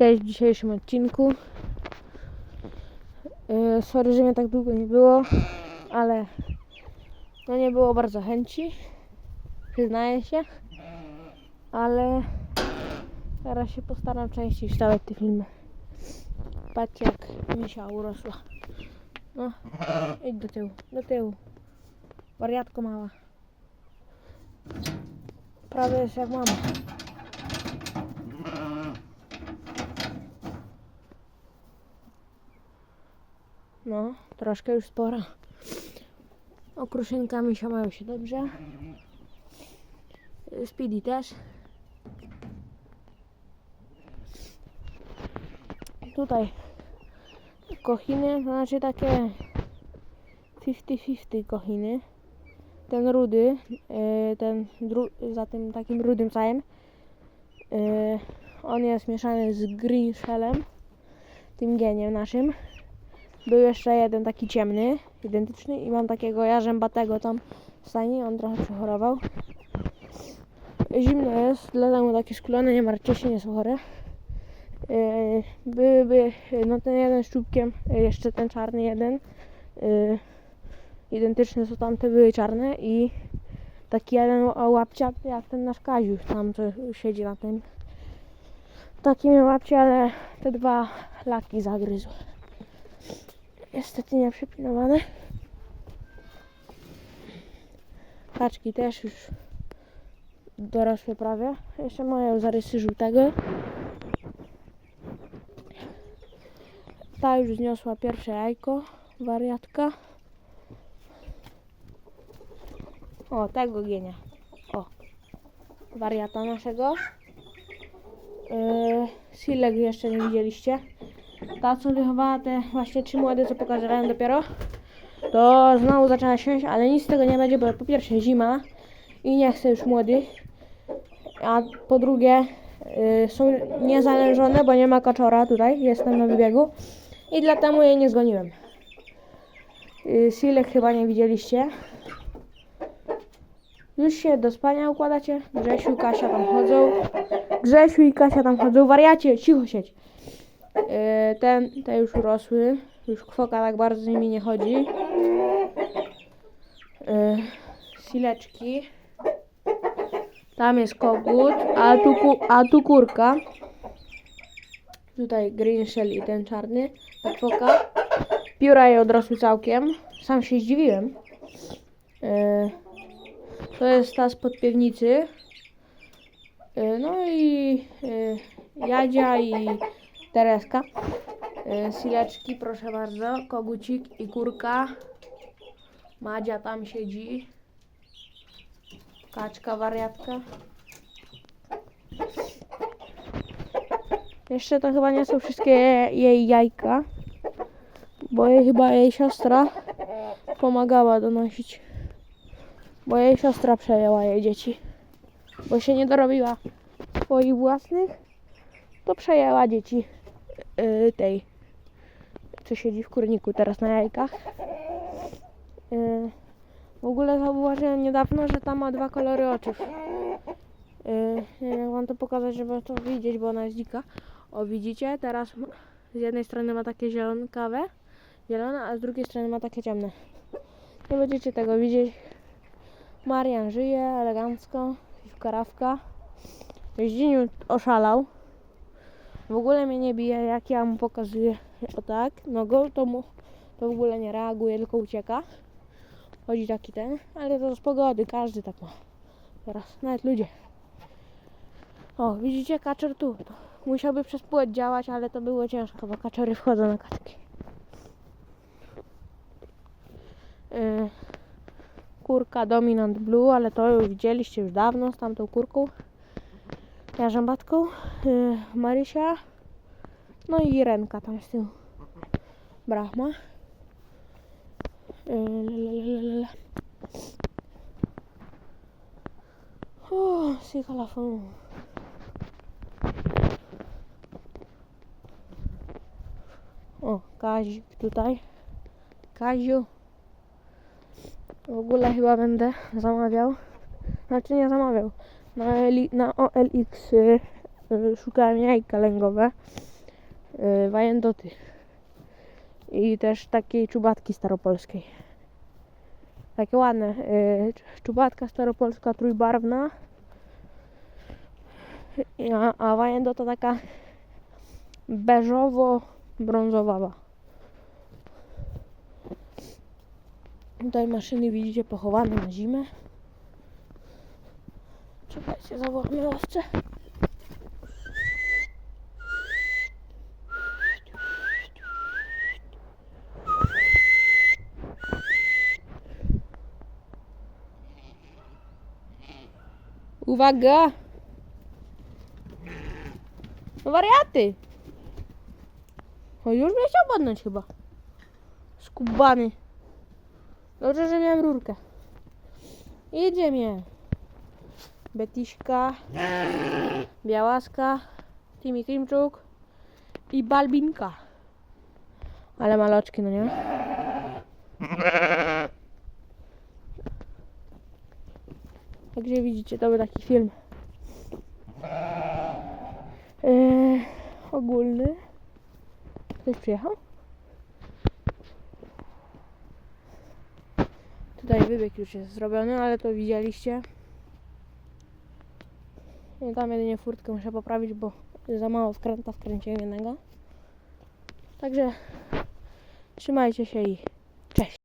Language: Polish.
Cześć w dzisiejszym odcinku. Yy, sorry, że mnie tak długo nie było, ale no nie było bardzo chęci, przyznaję się, ale teraz się postaram częściej wstawiać te filmy. Patrzcie jak misia urosła. No, idź do tyłu, do tyłu. Wariatko mała. Prawie jest jak mama. No, troszkę już spora. Okruszynka się mają się dobrze. Speedy też. Tutaj kochiny, to znaczy takie 50-50 kochiny. Ten rudy, y, ten za tym takim rudym całym, y, on jest mieszany z green shellem, tym geniem naszym. Był jeszcze jeden taki ciemny, identyczny i mam takiego jarzębatego tam w stajni, on trochę przechorował. Zimno jest, dlatego takie szklone, nie martwcie się, nie są chore. Byłyby, no ten jeden z czubkiem, yy, jeszcze ten czarny jeden, yy, identyczne są tamte, były czarne i taki jeden łapciaty jak ten nasz Kaziu, tam co siedzi na tym. Taki miał łapcie, ale te dwa laki zagryzł. Niestety nie przypilnowane. Kaczki też już dorosłe prawie. Jeszcze mają zarysy żółtego. Ta już zniosła pierwsze jajko, wariatka. O, tego gienia. O, wariata naszego. Yy, Silek jeszcze nie widzieliście. Ta, co wychowała te właśnie trzy młode, co pokazywałem dopiero, to znowu zaczyna się, ale nic z tego nie będzie, bo po pierwsze zima i nie chcę już młody, a po drugie y, są niezalężone, bo nie ma kaczora tutaj, jestem na wybiegu i dlatego je nie zgoniłem. Y, Silek chyba nie widzieliście. Już się do spania układacie? Grzesiu i Kasia tam chodzą. Grzesiu i Kasia tam chodzą. Wariacie, cicho siedź. Yy, ten, te już urosły. Już kwoka tak bardzo z nimi nie chodzi. Yy, sileczki. Tam jest kogut, a tu, a tu kurka. Tutaj green shell i ten czarny. Ta kwoka. Pióra jej odrosły całkiem. Sam się zdziwiłem. Yy, to jest ta spod piwnicy. No i Jadzia i Tereska. Yy, sileczki, proszę bardzo. Kogucik i kurka. Madzia tam siedzi. Kaczka, wariatka. Jeszcze to chyba nie są wszystkie jej jajka. Bo jej chyba jej siostra pomagała donosić. Bo jej siostra przejęła jej dzieci. Bo się nie dorobiła swoich własnych, to przejęła dzieci yy, tej, co siedzi w kurniku teraz na jajkach. Yy, w ogóle zauważyłem niedawno, że tam ma dwa kolory oczu. Yy, nie wiem jak wam to pokazać, żeby to widzieć, bo ona jest dzika. O widzicie, teraz z jednej strony ma takie zielonkawe, zielone, a z drugiej strony ma takie ciemne. Nie będziecie tego widzieć. Marian żyje elegancko, karawka. Zdziniu oszalał. W ogóle mnie nie bije, jak ja mu pokazuję o tak nogą, to mu to w ogóle nie reaguje, tylko ucieka. Chodzi taki ten, ale to z pogody, każdy tak ma. Teraz, nawet ludzie. O, widzicie, kaczor tu. Musiałby przez płot działać, ale to było ciężko, bo kaczory wchodzą na kaczki. Yy, kurka Dominant Blue, ale to już widzieliście już dawno z tamtą kurką. Jarzębatką. Yy, Marysia. No i Renka tam z tyłu. Brahma. Yy. O. O, Kazik tutaj. Kaziu. W ogóle chyba będę zamawiał. Znaczy nie zamawiał. Na, na OLX y, y, szukałem jajka lęgowe. yy, Wajendoty. I też takiej czubatki staropolskiej. Takie ładne. Yy, czubatka staropolska trójbarwna. A, a Wajendo to taka beżowo-brązowawa. Tutaj maszyny widzicie pochowane na zimę. Czekajcie, zawołamy łowcę. Uwaga! No wariaty! O, już mnie chciał podnąć chyba. Skubany. Dobrze, że miałem rurkę. Jedziemy. Betiśka, Białaska, Timi Klimczuk i Balbinka. Ale maloczki, no nie? Także widzicie, to był taki film yy, ogólny. Ktoś przyjechał? Tutaj wybieg już jest zrobiony, ale to widzieliście. I tam jedynie furtkę muszę poprawić, bo za mało skręta wkręciłem jednego. Także trzymajcie się i cześć.